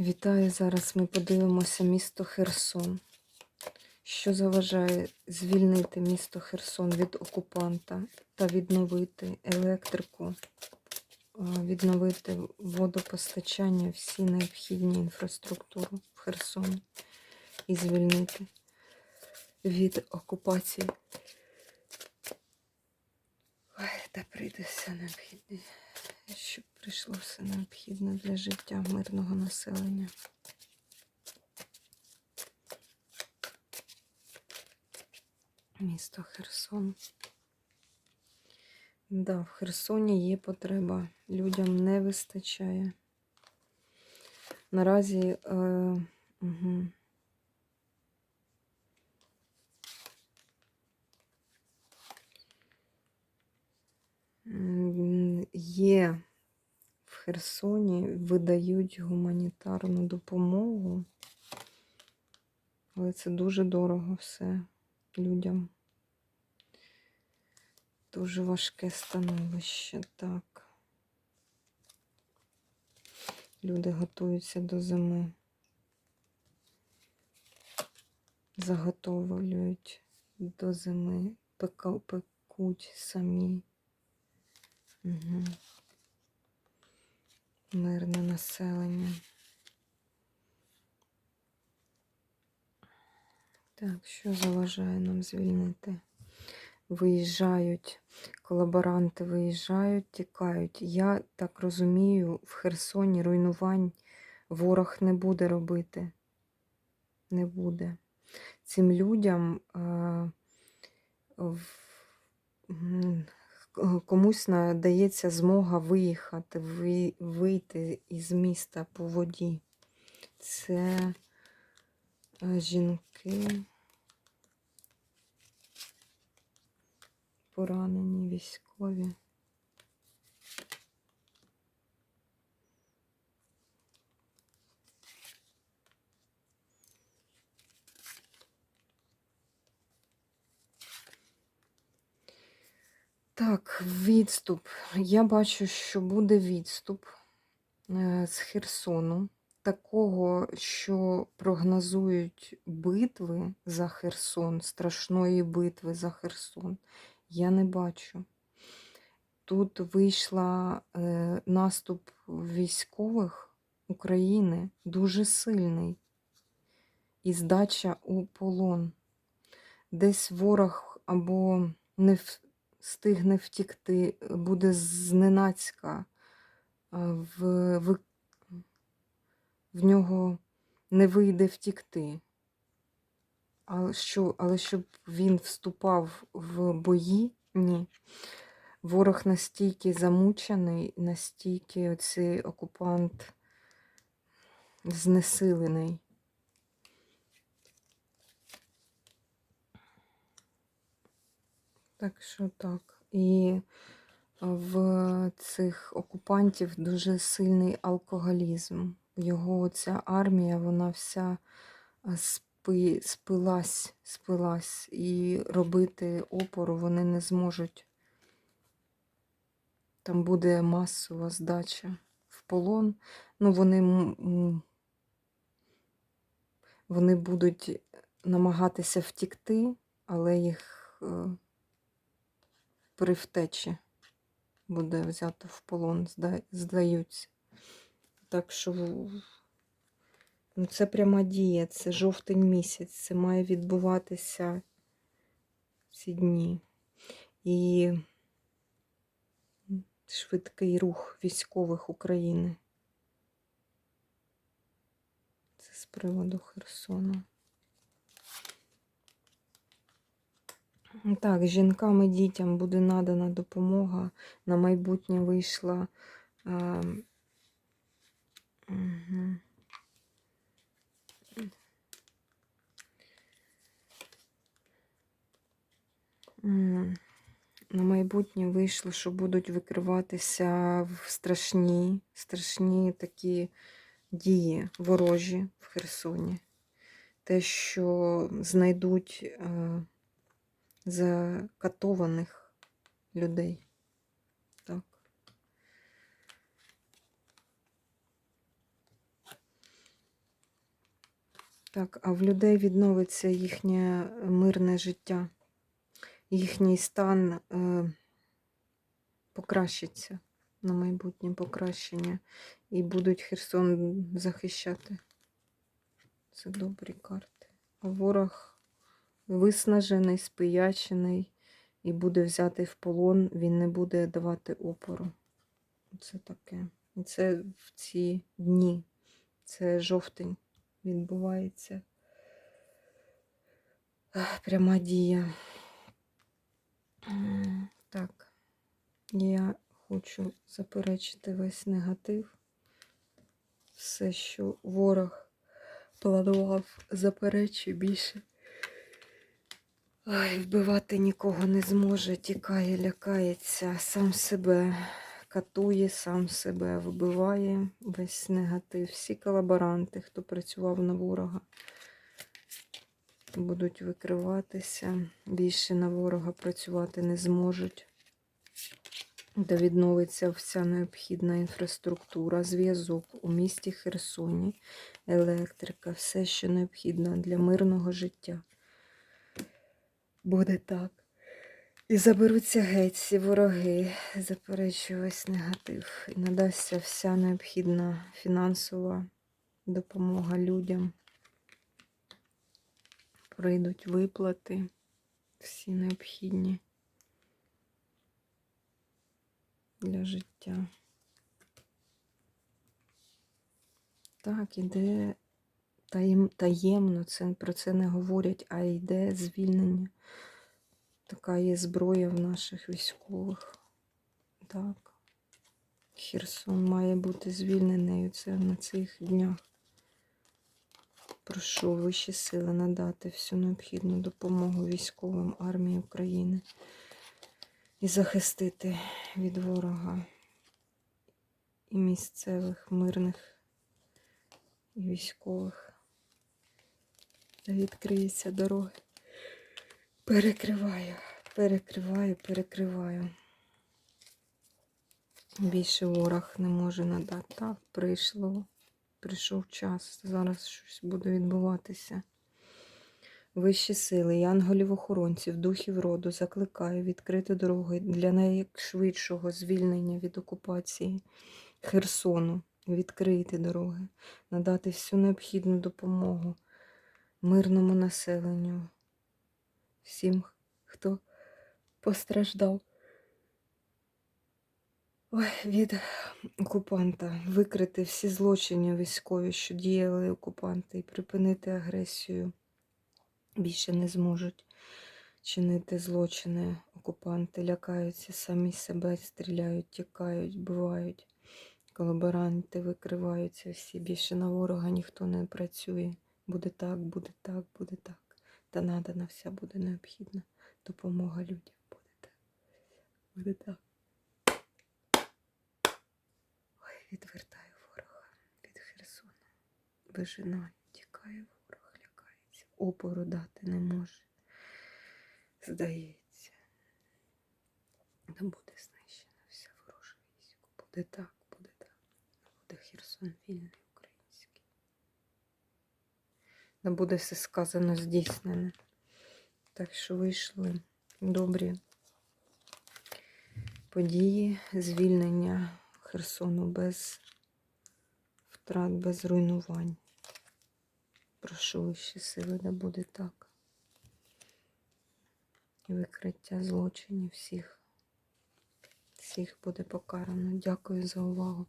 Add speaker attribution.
Speaker 1: Вітаю! Зараз ми подивимося місто Херсон. Що заважає звільнити місто Херсон від окупанта та відновити електрику, відновити водопостачання, всі необхідні інфраструктуру в Херсоні і звільнити від окупації. Ой, та прийде все необхідне, щоб прийшло все необхідне для життя мирного населення. Місто Херсон. Да, в Херсоні є потреба. Людям не вистачає. Наразі. Е, угу. Є в Херсоні, видають гуманітарну допомогу, але це дуже дорого все людям. Дуже важке становище, так. Люди готуються до зими. Заготовлюють до зими, пекуть самі. Угу. Мирне населення. Так, що заважає нам звільнити? Виїжджають, колаборанти виїжджають, тікають. Я так розумію, в Херсоні руйнувань ворог не буде робити. Не буде. Цим людям е, в, комусь надається змога виїхати, вийти із міста по воді. Це е, жінки. Поранені військові. Відступ. Я бачу, що буде відступ е, з Херсону. Такого, що прогнозують битви за Херсон, страшної битви за Херсон, я не бачу. Тут вийшла е, наступ військових України дуже сильний і здача у полон. Десь ворог або не встигне втікти, буде зненацька, в, в, в нього не вийде втікти. Але, що, але щоб він вступав в бої, ні. Ворог настільки замучений, настільки оцей окупант знесилений. Так що так. І в цих окупантів дуже сильний алкоголізм. Його ця армія, вона вся спи, спилась, спилась, і робити опору вони не зможуть. Там буде масова здача в полон. Ну, вони, вони будуть намагатися втікти, але їх е, при втечі буде взято в полон, здаються. Так що ну, це пряма дія, це жовтень місяць, це має відбуватися ці дні. І швидкий рух військових України. Це з приводу Херсона. Так, жінкам і дітям буде надана допомога. На майбутнє вийшла. А, угу. На майбутнє вийшло, що будуть викриватися в страшні, страшні такі дії ворожі в Херсоні. Те, що знайдуть е, закатованих людей. Так. Так, а в людей відновиться їхнє мирне життя, їхній стан е, покращиться на майбутнє покращення і будуть Херсон захищати. Це добрі карти. А ворог виснажений, спиячений і буде взятий в полон, він не буде давати опору. Це таке. І це в ці дні. Це жовтень відбувається. Пряма дія. Так. Я хочу заперечити весь негатив. Все, що ворог планував, заперечуй більше. Ай, вбивати нікого не зможе, тікає, лякається, сам себе катує, сам себе вбиває весь негатив. Всі колаборанти, хто працював на ворога, будуть викриватися. Більше на ворога працювати не зможуть. Де відновиться вся необхідна інфраструктура, зв'язок у місті Херсоні, електрика, все, що необхідно для мирного життя. Буде так. І заберуться геть всі вороги, заперечую весь негатив. І надасться вся необхідна фінансова допомога людям. Прийдуть виплати, всі необхідні для життя. Так, іде таєм, таємно, це, про це не говорять, а йде звільнення. Така є зброя в наших військових. Так. Херсон має бути звільненою це на цих днях. Прошу вищі сили надати всю необхідну допомогу військовим армії України і захистити від ворога і місцевих мирних і військових. Відкриються дороги. Перекриваю, перекриваю, перекриваю. Більше ворог не може надати. Так, прийшло. Прийшов час. Зараз щось буде відбуватися. Вищі сили, янголів-охоронців, духів роду закликаю відкрити дороги для найшвидшого звільнення від окупації Херсону. Відкрити дороги, надати всю необхідну допомогу мирному населенню, всім, хто постраждав Ой, від окупанта, викрити всі злочини військові, що діяли окупанти, і припинити агресію. Більше не зможуть чинити злочини. Окупанти лякаються, самі себе стріляють, тікають, вбивають. Колаборанти викриваються всі. Більше на ворога ніхто не працює. Буде так, буде так, буде так. Та надана вся буде необхідна допомога людям. Буде так. Буде так. Ой, відвертаю ворога від Херсона. Вижинаю, тікає ворог, лякається. Опору дати не може. Здається. Та буде знищена вся ворожа військо. Буде так, буде так. Буде Херсон вільний Да буде все сказано здійснене. Так що вийшли добрі події, звільнення Херсону без втрат, без руйнувань. Прошу вищі сили, да буде так. І викриття злочинів всіх. Всіх буде покарано. Дякую за увагу.